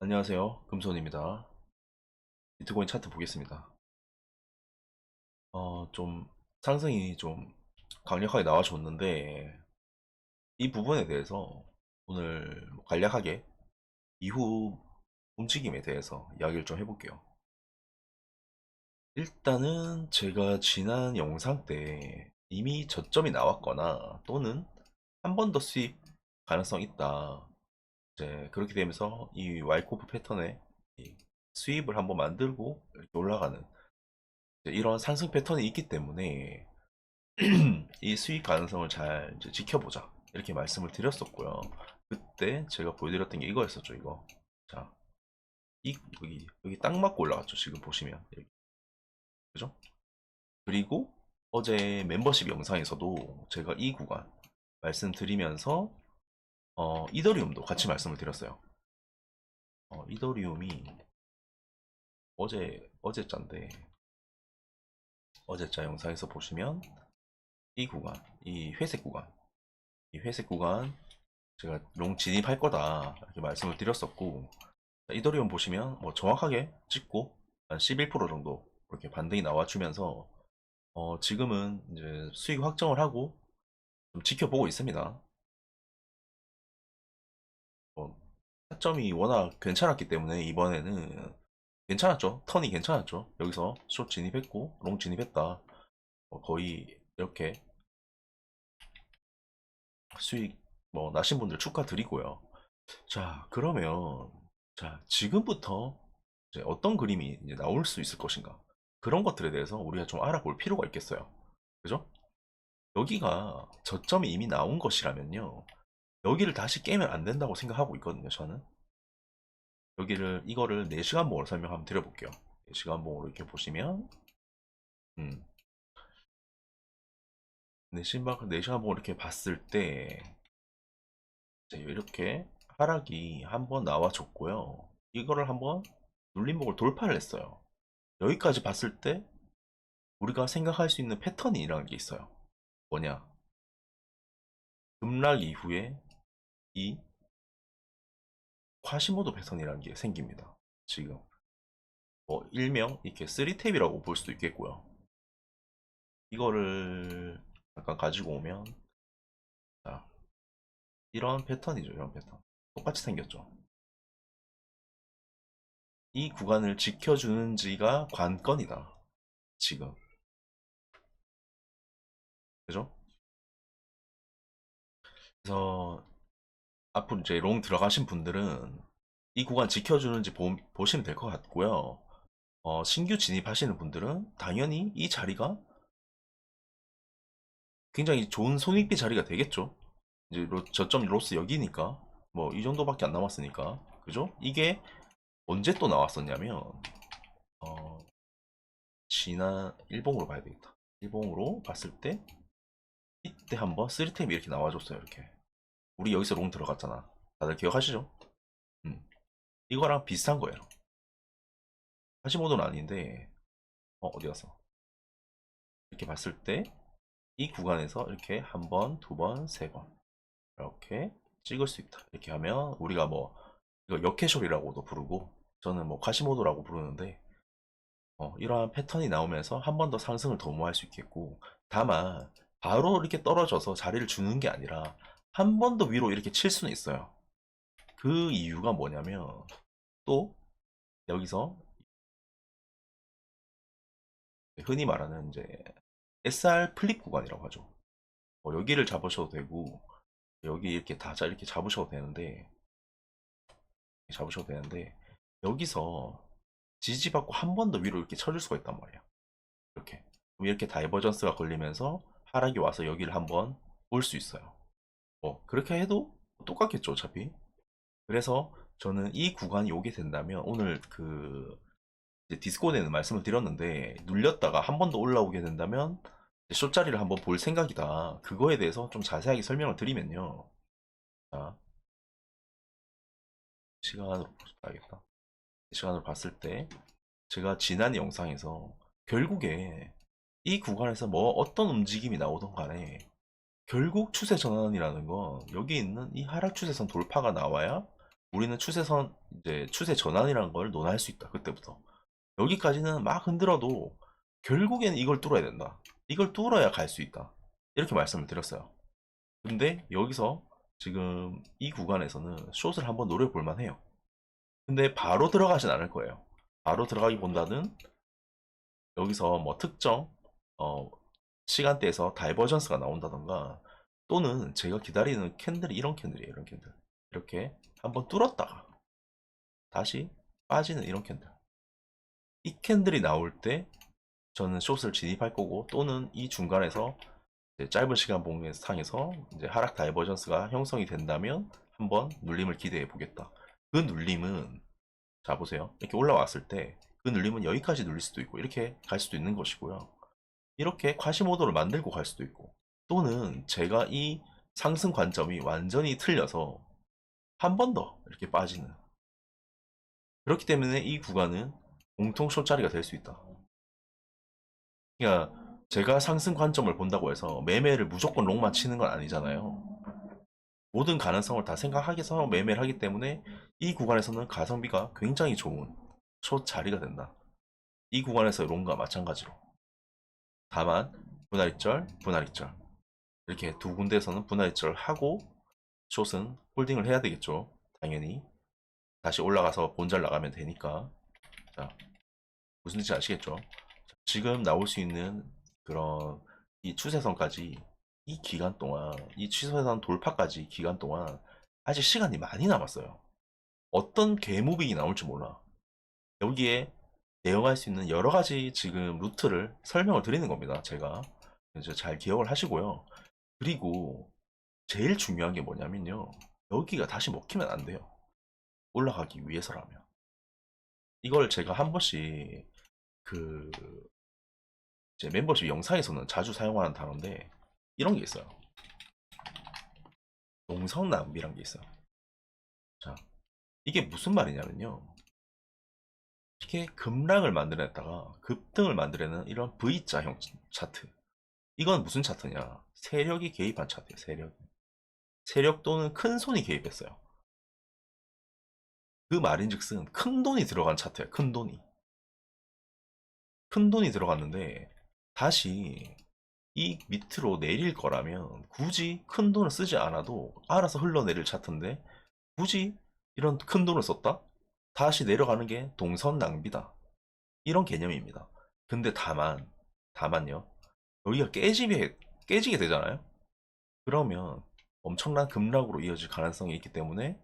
안녕하세요. 금손입니다. 비트코인 차트 보겠습니다. 어, 좀 상승이 좀 강력하게 나와줬는데 이 부분에 대해서 오늘 뭐 간략하게 이후 움직임에 대해서 이야기를 좀 해볼게요. 일단은 제가 지난 영상 때 이미 저점이 나왔거나 또는 한 번 더 수익 가능성 있다. 이제 그렇게 되면서 이 와이코프 패턴에 이 수입을 한번 만들고 올라가는 이런 상승 패턴이 있기 때문에 이 수익 가능성을 잘 지켜보자 이렇게 말씀을 드렸었고요. 그때 제가 보여드렸던 게 이거였었죠. 이거 자, 이 여기 여기 딱 맞고 올라갔죠. 지금 보시면 여기 그죠? 그리고 어제 멤버십 영상에서도 제가 이 구간 말씀드리면서 어, 이더리움도 같이 말씀을 드렸어요. 어, 이더리움이 어제 어제자인데 어제자 영상에서 보시면 이 구간, 이 회색 구간, 이 회색 구간 제가 롱 진입할 거다 이렇게 말씀을 드렸었고 자, 이더리움 보시면 뭐 정확하게 찍고 한 11% 정도 이렇게 반등이 나와주면서 어, 지금은 이제 수익 확정을 하고 좀 지켜보고 있습니다. 타점이 워낙 괜찮았기 때문에 이번에는 괜찮았죠. 턴이 괜찮았죠. 여기서 숏 진입했고 롱 진입했다. 어, 거의 이렇게 수익 뭐 나신 분들 축하드리고요. 자 그러면 자 지금부터 이제 어떤 그림이 이제 나올 수 있을 것인가 그런 것들에 대해서 우리가 좀 알아볼 필요가 있겠어요. 그죠? 여기가 저점이 이미 나온 것이라면요. 여기를 다시 깨면 안 된다고 생각하고 있거든요, 저는. 여기를, 이거를 4시간 봉으로 설명 한번 드려볼게요. 4시간 봉으로 이렇게 보시면, 음. 4시간, 4시간 봉으로 이렇게 봤을 때, 이렇게 하락이 한번 나와줬고요. 이거를 한번 눌림목을 돌파를 했어요. 여기까지 봤을 때, 우리가 생각할 수 있는 패턴이라는 게 있어요. 뭐냐? 급락 이후에 이 콰시모도 패턴이라는 게 생깁니다. 지금 뭐 일명 이렇게 3탭이라고 볼 수도 있겠고요. 이거를 잠깐 가지고 오면 자, 이런 패턴이죠. 이런 패턴. 똑같이 생겼죠. 이 구간을 지켜주는지가 관건이다. 지금. 그죠? 그래서 앞으로 이제 롱 들어가신 분들은 이 구간 지켜주는지 보, 시면 될 것 같고요. 어, 신규 진입하시는 분들은 당연히 이 자리가 굉장히 좋은 손익비 자리가 되겠죠. 이제 로, 저점 로스 여기니까 뭐 이 정도밖에 안 남았으니까 그죠? 이게 언제 또 나왔었냐면 어, 지난 일봉으로 봐야 되겠다. 일봉으로 봤을 때 이때 한번 3탭이 이렇게 나와줬어요. 이렇게 우리 여기서 롱 들어갔잖아. 다들 기억하시죠? 음. 이거랑 비슷한 거예요. 45도는 아닌데, 어, 어디 갔어? 이렇게 봤을 때, 이 구간에서 이렇게 한 번, 두 번, 세 번. 이렇게 찍을 수 있다. 이렇게 하면, 우리가 뭐, 이거 역해쇼리라고도 부르고, 저는 뭐, 카시모도라고 부르는데, 어, 이러한 패턴이 나오면서 한 번 더 상승을 도모할 수 있겠고, 다만, 바로 이렇게 떨어져서 자리를 주는 게 아니라, 한 번 더 위로 이렇게 칠 수는 있어요. 그 이유가 뭐냐면 또 여기서 흔히 말하는 이제 SR 플립 구간이라고 하죠. 뭐 여기를 잡으셔도 되고 여기 이렇게 다 이렇게 잡으셔도 되는데 잡으셔도 되는데 여기서 지지 받고 한 번 더 위로 이렇게 쳐줄 수가 있단 말이야. 이렇게 이렇게 다이버전스가 걸리면서 하락이 와서 여기를 한번 올수 있어요. 뭐 그렇게 해도 똑같겠죠 어차피. 그래서 저는 이 구간이 오게 된다면 오늘 그 디스코드에는 말씀을 드렸는데 눌렸다가 한 번 더 올라오게 된다면 숏자리를 한번 볼 생각이다. 그거에 대해서 좀 자세하게 설명을 드리면요. 자. 시간으로 봐야겠다. 시간으로 봤을 때 제가 지난 영상에서 결국에 이 구간에서 뭐 어떤 움직임이 나오던 간에 결국 추세 전환이라는 건 여기 있는 이 하락 추세선 돌파가 나와야 우리는 추세선 이제 추세 전환이라는 걸 논할 수 있다. 그때부터 여기까지는 막 흔들어도 결국에는 이걸 뚫어야 된다. 이걸 뚫어야 갈 수 있다. 이렇게 말씀을 드렸어요. 근데 여기서 지금 이 구간에서는 숏을 한번 노려볼 만해요. 근데 바로 들어가진 않을 거예요. 바로 들어가기보다는 여기서 뭐 특정 어, 시간대에서 다이버전스가 나온다던가 또는 제가 기다리는 캔들이 이런 캔들이에요. 이런 캔들. 이렇게 한번 뚫었다가 다시 빠지는 이런 캔들. 이 캔들이 나올 때 저는 숏을 진입할 거고 또는 이 중간에서 짧은 시간 봉의 상에서 이제 하락 다이버전스가 형성이 된다면 한번 눌림을 기대해 보겠다. 그 눌림은 자 보세요. 이렇게 올라왔을 때 그 눌림은 여기까지 눌릴 수도 있고 이렇게 갈 수도 있는 것이고요. 이렇게 쿼시모도를 만들고 갈 수도 있고 또는 제가 이 상승 관점이 완전히 틀려서 한 번 더 이렇게 빠지는 그렇기 때문에 이 구간은 공통 숏자리가 될 수 있다. 그러니까 제가 상승 관점을 본다고 해서 매매를 무조건 롱만 치는 건 아니잖아요. 모든 가능성을 다 생각하기서 매매를 하기 때문에 이 구간에서는 가성비가 굉장히 좋은 숏 자리가 된다. 이 구간에서 롱과 마찬가지로. 다만 분할절, 분할절 이렇게 두 군데에서는 분할절 하고 숏은 홀딩을 해야 되겠죠. 당연히 다시 올라가서 본절 나가면 되니까. 자 무슨 뜻인지 아시겠죠? 지금 나올 수 있는 그런 이 추세선까지 이 기간 동안 이 추세선 돌파까지 기간 동안 아직 시간이 많이 남았어요. 어떤 개무빙이 나올지 몰라. 여기에 대응할 수 있는 여러 가지 지금 루트를 설명을 드리는 겁니다. 제가 이제 잘 기억을 하시고요. 그리고 제일 중요한 게 뭐냐면요. 여기가 다시 먹히면 안 돼요. 올라가기 위해서라면. 이걸 제가 한 번씩 그제 멤버십 영상에서는 자주 사용하는 단어인데 이런 게 있어요. 동성 낭비란 게 있어요. 자, 이게 무슨 말이냐면요. 이렇게 급락을 만들어냈다가 급등을 만들어내는 이런 V자형 차트. 이건 무슨 차트냐? 세력이 개입한 차트예요. 세력. 세력 또는 큰 손이 개입했어요. 그 말인즉슨 큰 돈이 들어간 차트예요. 큰 돈이. 큰 돈이 들어갔는데 다시 이 밑으로 내릴 거라면 굳이 큰 돈을 쓰지 않아도 알아서 흘러내릴 차트인데 굳이 이런 큰 돈을 썼다? 다시 내려가는 게 동선 낭비다. 이런 개념입니다. 근데 다만, 다만요. 여기가 깨지게, 깨지게 되잖아요? 그러면 엄청난 급락으로 이어질 가능성이 있기 때문에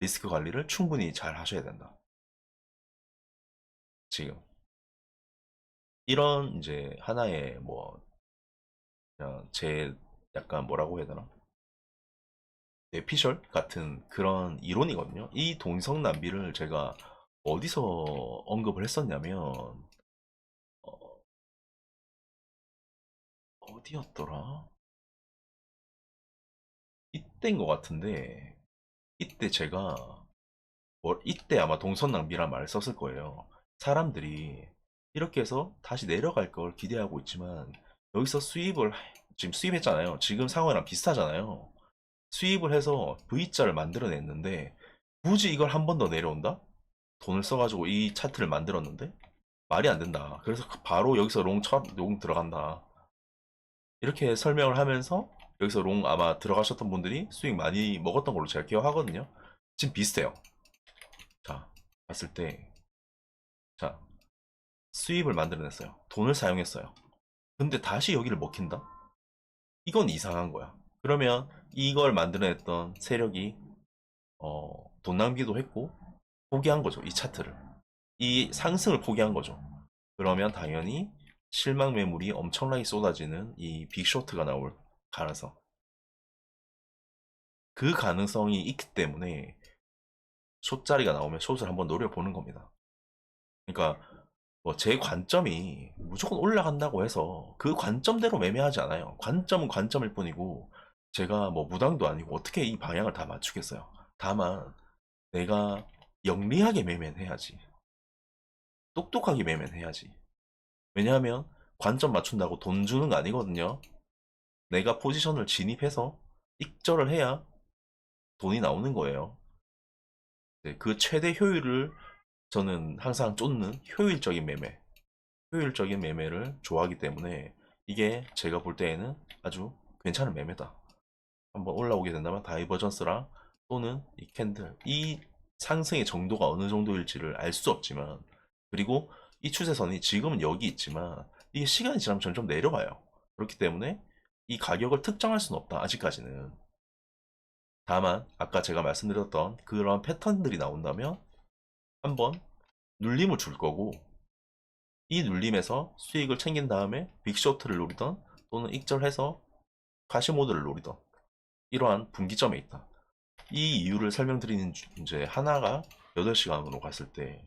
리스크 관리를 충분히 잘 하셔야 된다. 지금. 이런 이제 하나의 뭐, 그냥 제 약간 뭐라고 해야 되나? 뇌피셜 같은 그런 이론이거든요. 이 동성 낭비를 제가 어디서 언급을 했었냐면 어, 어디였더라? 이때인 것 같은데 이때 제가 뭐 이때 아마 동선 낭비란 말을 썼을 거예요. 사람들이 이렇게 해서 다시 내려갈 걸 기대하고 있지만 여기서 수입을 지금 수입했잖아요. 지금 상황이랑 비슷하잖아요. 수입을 해서 V자를 만들어냈는데 굳이 이걸 한 번 더 내려온다? 돈을 써가지고 이 차트를 만들었는데 말이 안 된다. 그래서 바로 여기서 롱, 첫, 롱 들어간다. 이렇게 설명을 하면서 여기서 롱 아마 들어가셨던 분들이 수익 많이 먹었던 걸로 제가 기억하거든요. 지금 비슷해요. 자, 봤을 때, 자, 수입을 만들어냈어요. 돈을 사용했어요. 근데 다시 여기를 먹힌다? 이건 이상한 거야. 그러면 이걸 만들어냈던 세력이 어, 돈 낭비도 했고 포기한 거죠. 이 차트를. 이 상승을 포기한 거죠. 그러면 당연히 실망 매물이 엄청나게 쏟아지는 이 빅쇼트가 나올 가능성. 그 가능성이 있기 때문에 숏자리가 나오면 숏을 한번 노려보는 겁니다. 그러니까 뭐 제 관점이 무조건 올라간다고 해서 그 관점대로 매매하지 않아요. 관점은 관점일 뿐이고 제가 뭐 무당도 아니고 어떻게 이 방향을 다 맞추겠어요. 다만 내가 영리하게 매매는 해야지. 똑똑하게 매매는 해야지. 왜냐하면 관점 맞춘다고 돈 주는 거 아니거든요. 내가 포지션을 진입해서 익절을 해야 돈이 나오는 거예요. 네, 그 최대 효율을 저는 항상 쫓는 효율적인 매매, 효율적인 매매를 좋아하기 때문에 이게 제가 볼 때에는 아주 괜찮은 매매다. 한번 올라오게 된다면 다이버전스랑 또는 이 캔들, 이 상승의 정도가 어느 정도일지를 알 수 없지만 그리고 이 추세선이 지금은 여기 있지만 이게 시간이 지나면 점점 내려가요. 그렇기 때문에 이 가격을 특정할 수는 없다. 아직까지는. 다만 아까 제가 말씀드렸던 그런 패턴들이 나온다면 한번 눌림을 줄 거고 이 눌림에서 수익을 챙긴 다음에 빅쇼트를 노리던 또는 익절해서 가시모드를 노리던 이러한 분기점에 있다. 이 이유를 설명드리는 주- 이제 하나가 8시간으로 갔을 때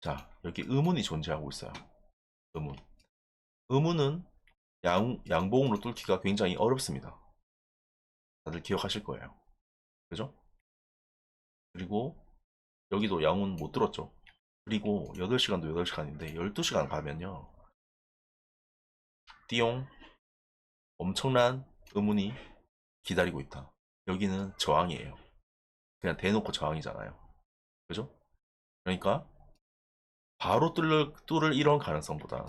자, 여기 의문이 존재하고 있어요. 의문. 의문은 양, 양봉으로 뚫기가 굉장히 어렵습니다. 다들 기억하실 거예요. 그죠? 그리고 여기도 양운 못 들었죠. 그리고 8시간도 8시간인데 12시간 가면요. 띠용 엄청난 의문이 기다리고 있다. 여기는 저항이에요. 그냥 대놓고 저항이잖아요. 그죠? 그러니까 바로 뚫을, 뚫을 이런 가능성보다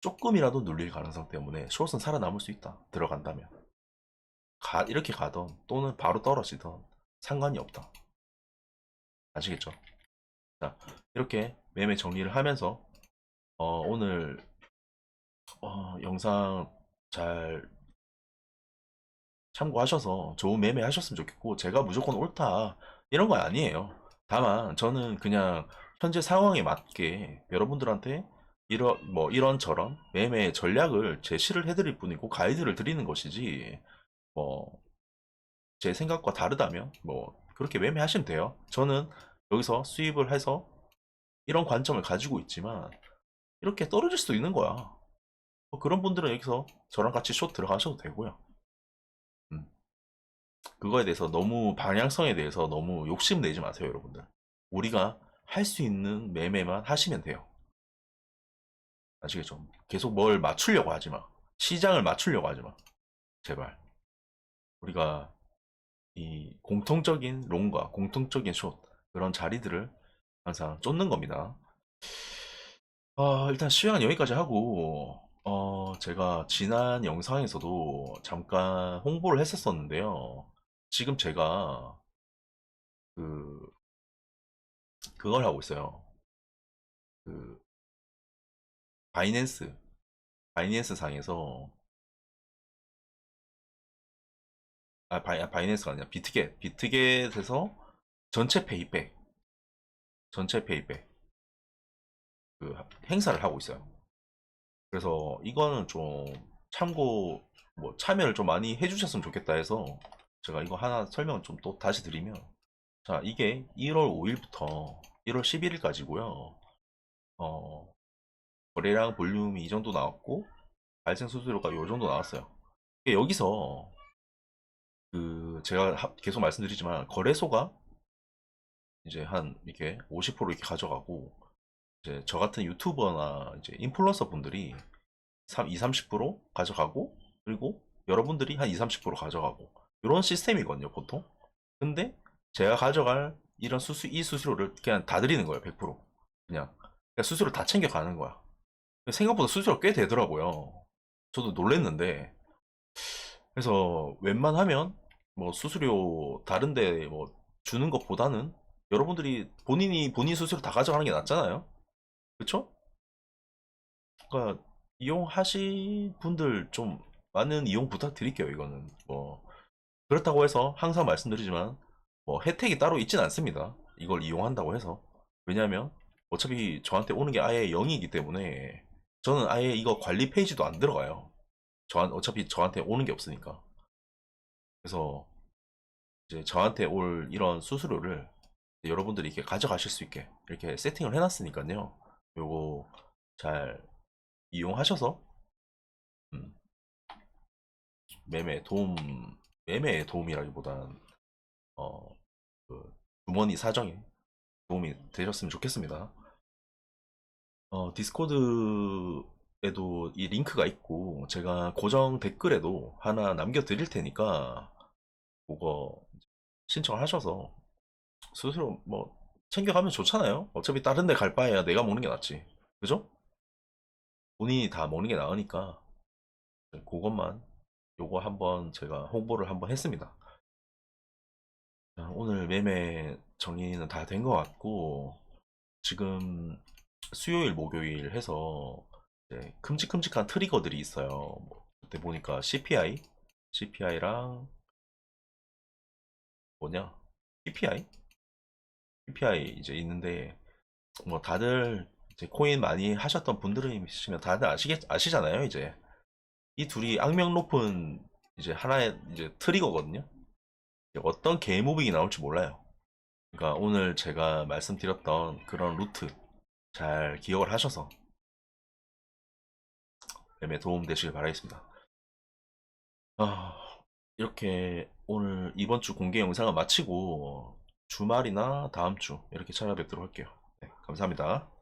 조금이라도 눌릴 가능성 때문에 숏은 살아남을 수 있다. 들어간다면. 가, 이렇게 가던 또는 바로 떨어지던 상관이 없다. 아시겠죠? 자, 이렇게 매매 정리를 하면서 어, 오늘 어, 영상 잘 참고하셔서 좋은 매매 하셨으면 좋겠고 제가 무조건 옳다 이런 거 아니에요. 다만 저는 그냥 현재 상황에 맞게 여러분들한테 이런 뭐 이런저런 매매 전략을 제시를 해드릴 뿐이고 가이드를 드리는 것이지 뭐 제 생각과 다르다면 뭐 그렇게 매매하시면 돼요. 저는 여기서 수입을 해서 이런 관점을 가지고 있지만 이렇게 떨어질 수도 있는 거야. 뭐 그런 분들은 여기서 저랑 같이 숏 들어가셔도 되고요. 음. 그거에 대해서 너무 방향성에 대해서 너무 욕심 내지 마세요, 여러분들. 우리가 할 수 있는 매매만 하시면 돼요. 아시겠죠? 계속 뭘 맞추려고 하지 마. 시장을 맞추려고 하지 마. 제발. 우리가 이 공통적인 롱과 공통적인 숏 그런 자리들을 항상 쫓는 겁니다. 어, 일단 시황은 여기까지 하고 어, 제가 지난 영상에서도 잠깐 홍보를 했었었는데요. 지금 제가 그 그걸 하고 있어요. 그 바이낸스 바이낸스 상에서 아 바이, 아, 바이낸스가 아니라 비트겟 비트겟에서 전체 페이백 전체 페이백 그 행사를 하고 있어요. 그래서 이거는 좀 참고 뭐 참여를 좀 많이 해주셨으면 좋겠다 해서 제가 이거 하나 설명을 좀 또 다시 드리면 자 이게 1월 5일부터 1월 11일까지고요. 어 거래량 볼륨이 이 정도 나왔고 발생 수수료가 이 정도 나왔어요. 여기서 그 제가 하- 계속 말씀드리지만 거래소가 이제 한 이렇게 50% 이렇게 가져가고 이제 저 같은 유튜버나 이제 인플루언서 분들이 3, 20, 30% 가져가고 그리고 여러분들이 한 20, 30% 가져가고 이런 시스템이거든요 보통. 근데 제가 가져갈 이런 수수 이 수수료를 그냥 다 드리는 거예요 100% 그냥. 그냥 수수료 다 챙겨가는 거야. 생각보다 수수료가 꽤 되더라고요. 저도 놀랬는데. 그래서 웬만하면 뭐 수수료 다른데 뭐 주는 것보다는 여러분들이 본인이 본인 수수료 다 가져가는 게 낫잖아요. 그쵸? 그러니까 이용하실 분들 좀 많은 이용 부탁드릴게요 이거는. 뭐 그렇다고 해서 항상 말씀드리지만 뭐 혜택이 따로 있진 않습니다. 이걸 이용한다고 해서. 왜냐하면 어차피 저한테 오는 게 아예 0이기 때문에 저는 아예 이거 관리 페이지도 안 들어가요. 저 어차피 저한테 오는 게 없으니까. 그래서 이제 저한테 올 이런 수수료를 여러분들이 이렇게 가져가실 수 있게 이렇게 세팅을 해놨으니까요. 요거 잘 이용하셔서 음, 매매 도움 매매에 도움이라기보단 어, 그 주머니 사정에 도움이 되셨으면 좋겠습니다. 어, 디스코드에도 이 링크가 있고 제가 고정 댓글에도 하나 남겨드릴 테니까 그거 신청을 하셔서 스스로 뭐 챙겨가면 좋잖아요. 어차피 다른 데 갈 바에야 내가 먹는 게 낫지. 그죠? 본인이 다 먹는 게 나으니까 그것만 요거 한번 제가 홍보를 한번 했습니다. 자, 오늘 매매 정리는 다 된 것 같고 지금 수요일 목요일 해서 큼직큼직한 트리거들이 있어요. 뭐 그때 보니까 CPI, CPI랑 뭐냐? PPI? PPI 이제 있는데 뭐 다들 이제 코인 많이 하셨던 분들이시면 다들 아시겠 아시잖아요 이제 이 둘이 악명 높은 이제 하나의 이제 트리거거든요. 어떤 개무빙이 나올지 몰라요. 그러니까 오늘 제가 말씀드렸던 그런 루트 잘 기억을 하셔서 매매 도움 되시길 바라겠습니다. 아, 이렇게 오늘 이번 주 공개 영상을 마치고 주말이나 다음 주 이렇게 찾아뵙도록 할게요. 네, 감사합니다.